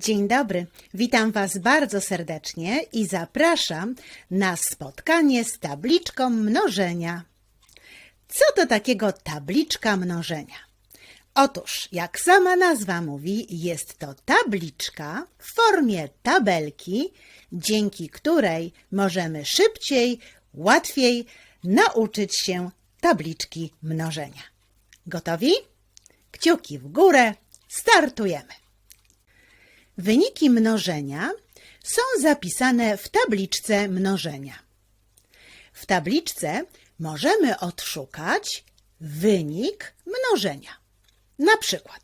Dzień dobry, witam Was bardzo serdecznie i zapraszam na spotkanie z tabliczką mnożenia. Co to takiego tabliczka mnożenia? Otóż, jak sama nazwa mówi, jest to tabliczka w formie tabelki, dzięki której możemy szybciej, łatwiej nauczyć się tabliczki mnożenia. Gotowi? Kciuki w górę, startujemy. Wyniki mnożenia są zapisane w tabliczce mnożenia. W tabliczce możemy odszukać wynik mnożenia. Na przykład,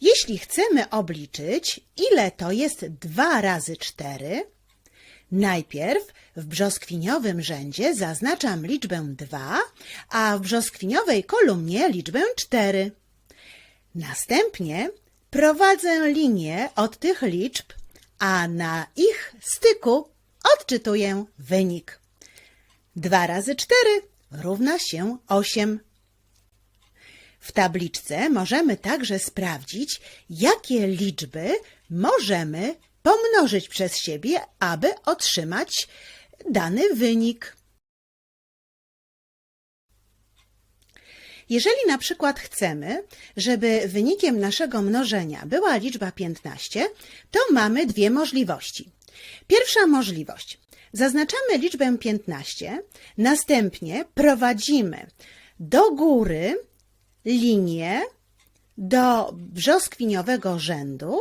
jeśli chcemy obliczyć, ile to jest 2 razy 4, najpierw w brzoskwiniowym rzędzie zaznaczam liczbę 2, a w brzoskwiniowej kolumnie liczbę 4. Następnie prowadzę linię od tych liczb, a na ich styku odczytuję wynik. 2 razy 4 równa się 8. W tabliczce możemy także sprawdzić, jakie liczby możemy pomnożyć przez siebie, aby otrzymać dany wynik. Jeżeli na przykład chcemy, żeby wynikiem naszego mnożenia była liczba 15, to mamy dwie możliwości. Pierwsza możliwość. Zaznaczamy liczbę 15, następnie prowadzimy do góry linię do brzoskwiniowego rzędu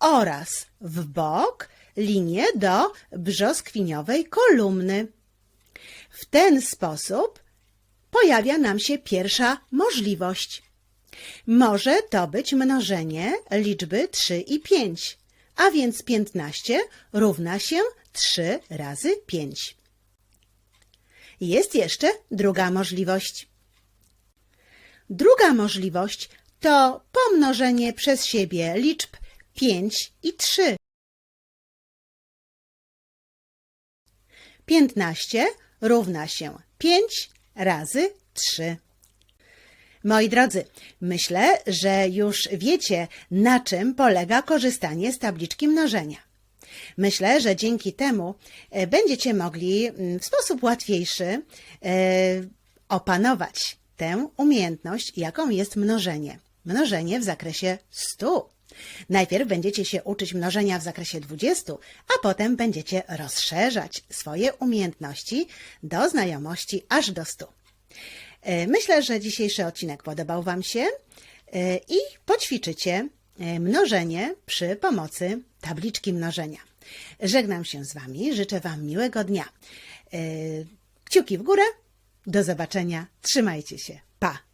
oraz w bok linię do brzoskwiniowej kolumny. W ten sposób pojawia nam się pierwsza możliwość. Może to być mnożenie liczby 3 i 5, a więc 15 równa się 3 razy 5. Jest jeszcze druga możliwość. Druga możliwość to pomnożenie przez siebie liczb 5 i 3. 15 równa się 5 razy 3. Moi drodzy, myślę, że już wiecie, na czym polega korzystanie z tabliczki mnożenia. Myślę, że dzięki temu e, będziecie mogli mm, w sposób łatwiejszy e, opanować tę umiejętność, jaką jest mnożenie. Mnożenie w zakresie 100. Najpierw będziecie się uczyć mnożenia w zakresie 20, a potem będziecie rozszerzać swoje umiejętności do znajomości aż do 100. E, Myślę, że dzisiejszy odcinek podobał Wam się e, i poćwiczycie e, mnożenie przy pomocy tabliczki mnożenia. Żegnam się z Wami, życzę Wam miłego dnia. Kciuki w górę, do zobaczenia, trzymajcie się, pa!